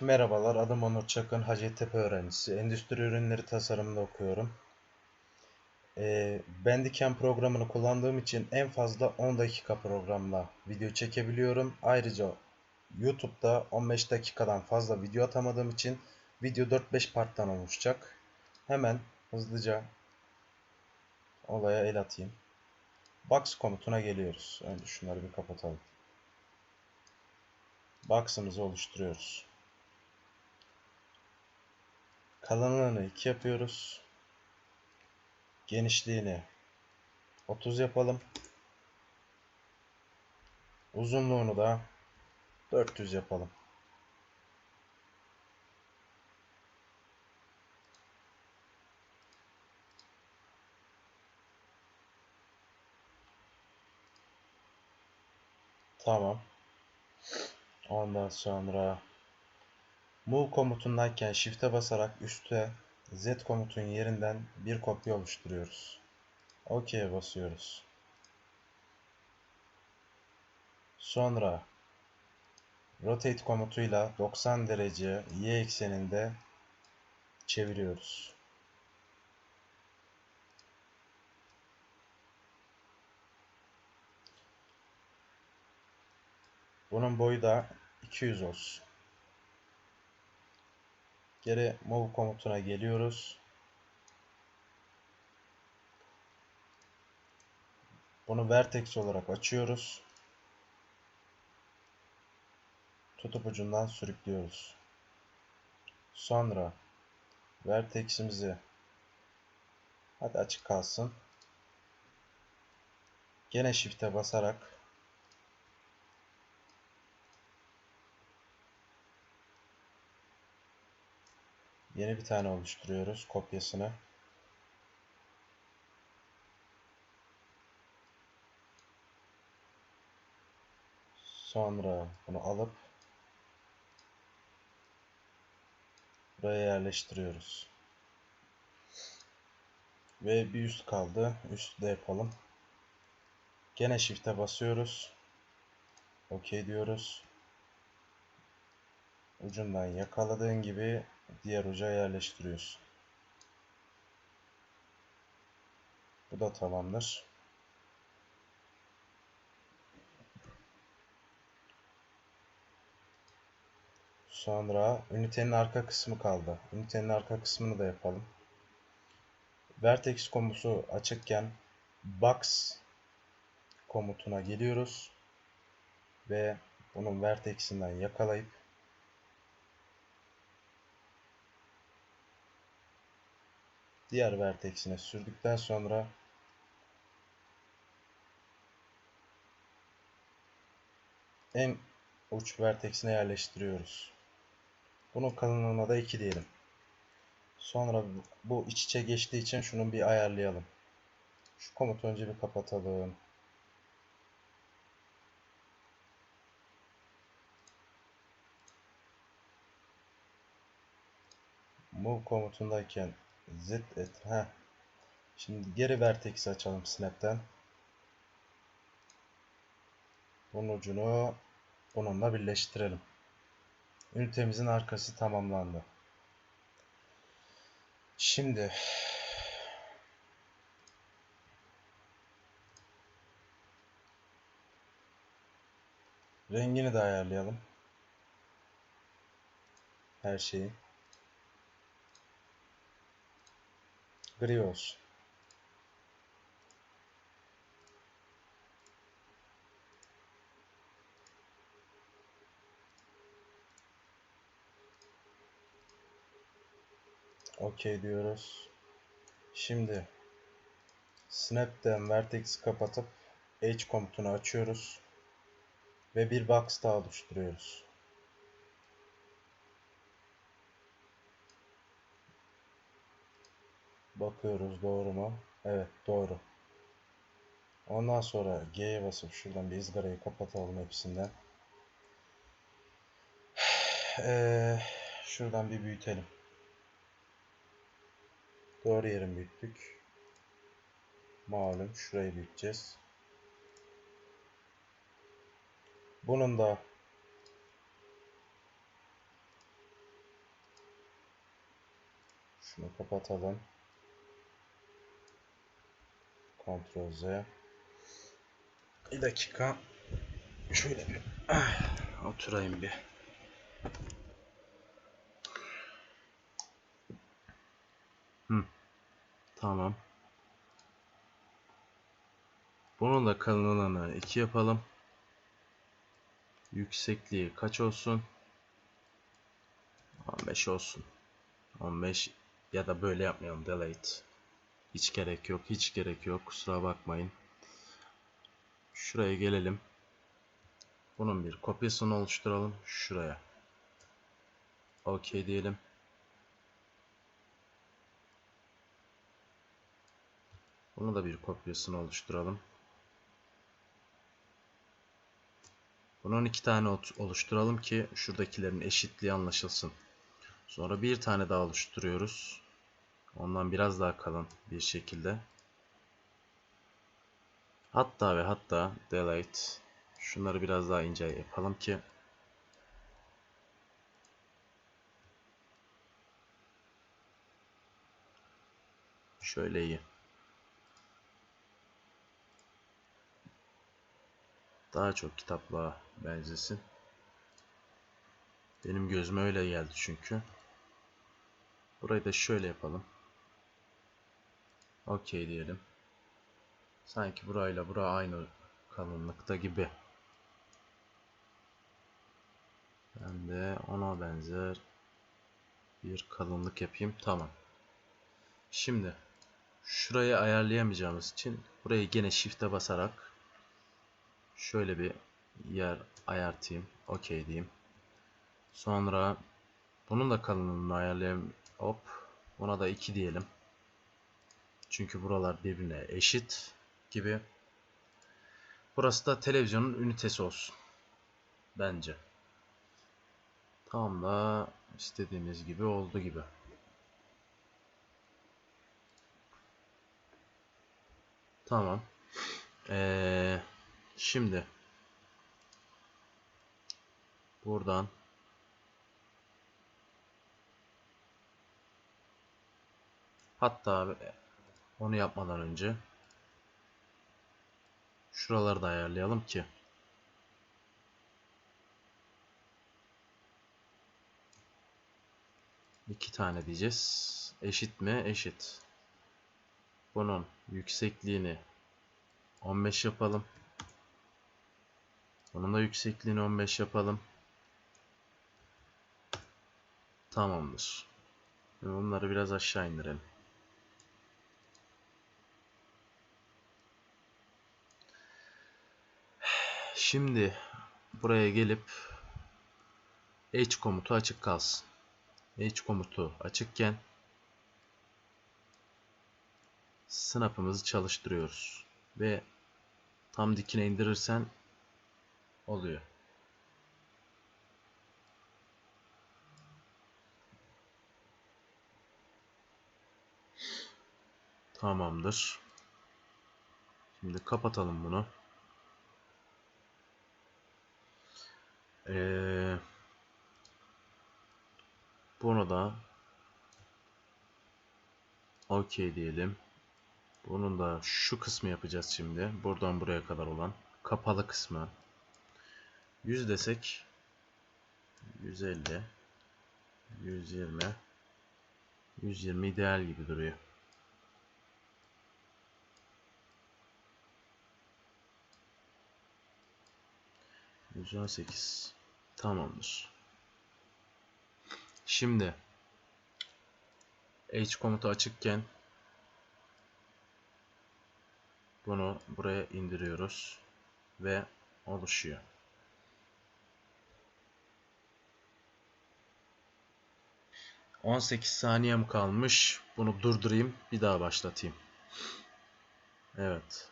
Merhabalar, adım Onur Çakın, Hacettepe öğrencisi. Endüstri ürünleri tasarımında okuyorum. Ee, Bandicam programını kullandığım için en fazla 10 dakika programla video çekebiliyorum. Ayrıca YouTube'da 15 dakikadan fazla video atamadığım için video 4-5 parttan oluşacak. Hemen hızlıca olaya el atayım. Box komutuna geliyoruz. Önce şunları bir kapatalım. Box'ımızı oluşturuyoruz. Kalınlığını 2 yapıyoruz. Genişliğini 30 yapalım. Uzunluğunu da 400 yapalım. Tamam. Ondan sonra move komutundayken shift'e basarak üste z komutun yerinden bir kopya oluşturuyoruz. OK'ye basıyoruz. Sonra rotate komutuyla 90 derece y ekseninde çeviriyoruz. Bunun boyu da 200 olsun. Geri move komutuna geliyoruz. Bunu vertex olarak açıyoruz. Tutup ucundan sürüklüyoruz. Sonra vertex'imizi hadi açık kalsın. Gene shift'e basarak Yeni bir tane oluşturuyoruz kopyasını. Sonra bunu alıp buraya yerleştiriyoruz. Ve bir üst kaldı. Üstü de yapalım. Gene shift'e basıyoruz. OK diyoruz. Ucundan yakaladığın gibi diğer uca yerleştiriyorsun. Bu da tamamdır. Sonra ünitenin arka kısmı kaldı. Ünitenin arka kısmını da yapalım. Vertex komutu açıkken box komutuna geliyoruz ve bunun vertex'inden yakalayıp diğer vertex'ine sürdükten sonra en uç vertex'ine yerleştiriyoruz. Bunun kalınlığına da 2 diyelim. Sonra bu iç içe geçtiği için şunu bir ayarlayalım. Şu komutu önce bir kapatalım. Move komutundayken Z et. Heh. Şimdi geri vertex açalım snap'ten. Bunun ucunu bununla birleştirelim. Ünitemizin arkası tamamlandı. Şimdi rengini de ayarlayalım. Her şeyi. Gri olsun. OK diyoruz. Şimdi Snap'ten Vertex'i kapatıp H komutunu açıyoruz. Ve bir box daha oluşturuyoruz. Bakıyoruz doğru mu? Evet doğru. Ondan sonra G'ye basıp şuradan bir ızgarayı kapatalım hepsinden. Ee, şuradan bir büyütelim. Doğru yerin büyüttük. Malum şurayı büyüteceğiz. Bunun da Şunu kapatalım. Ctrl Z. Bir dakika. Şöyle bir oturayım bir. Hı. Tamam. Bunun da kalınlığını 2 yapalım. Yüksekliği kaç olsun? 15 olsun. 15 ya da böyle yapmayalım. Delete. Hiç gerek yok. Hiç gerek yok. Kusura bakmayın. Şuraya gelelim. Bunun bir kopyasını oluşturalım. Şuraya. OK diyelim. Bunu da bir kopyasını oluşturalım. Bunun iki tane oluşturalım ki şuradakilerin eşitliği anlaşılsın. Sonra bir tane daha oluşturuyoruz. Ondan biraz daha kalın bir şekilde. Hatta ve hatta delete şunları biraz daha ince yapalım ki şöyle iyi. Daha çok kitaplığa benzesin. Benim gözüme öyle geldi çünkü. Burayı da şöyle yapalım. Okey diyelim. Sanki burayla bura aynı kalınlıkta gibi. Ben de ona benzer bir kalınlık yapayım. Tamam. Şimdi şurayı ayarlayamayacağımız için burayı gene shift'e basarak şöyle bir yer ayartayım. Okey diyeyim. Sonra bunun da kalınlığını ayarlayayım. Hop. Buna da 2 diyelim. Çünkü buralar birbirine eşit gibi. Burası da televizyonun ünitesi olsun. Bence. Tam da istediğimiz gibi oldu gibi. Tamam. Ee, şimdi buradan hatta onu yapmadan önce şuraları da ayarlayalım ki iki tane diyeceğiz. Eşit mi? Eşit. Bunun yüksekliğini 15 yapalım. Bunun da yüksekliğini 15 yapalım. Tamamdır. Bunları biraz aşağı indirelim. Şimdi buraya gelip H komutu açık kalsın. H komutu açıkken snap'ımızı çalıştırıyoruz. Ve tam dikine indirirsen oluyor. Tamamdır. Şimdi kapatalım bunu. Ee, bunu da OK diyelim. Bunun da şu kısmı yapacağız şimdi. Buradan buraya kadar olan kapalı kısmı. 100 desek 150 120 120 ideal gibi duruyor. %18 Tamamdır. Şimdi H komutu açıkken bunu buraya indiriyoruz ve oluşuyor. On sekiz saniyem kalmış. Bunu durdurayım. Bir daha başlatayım. Evet.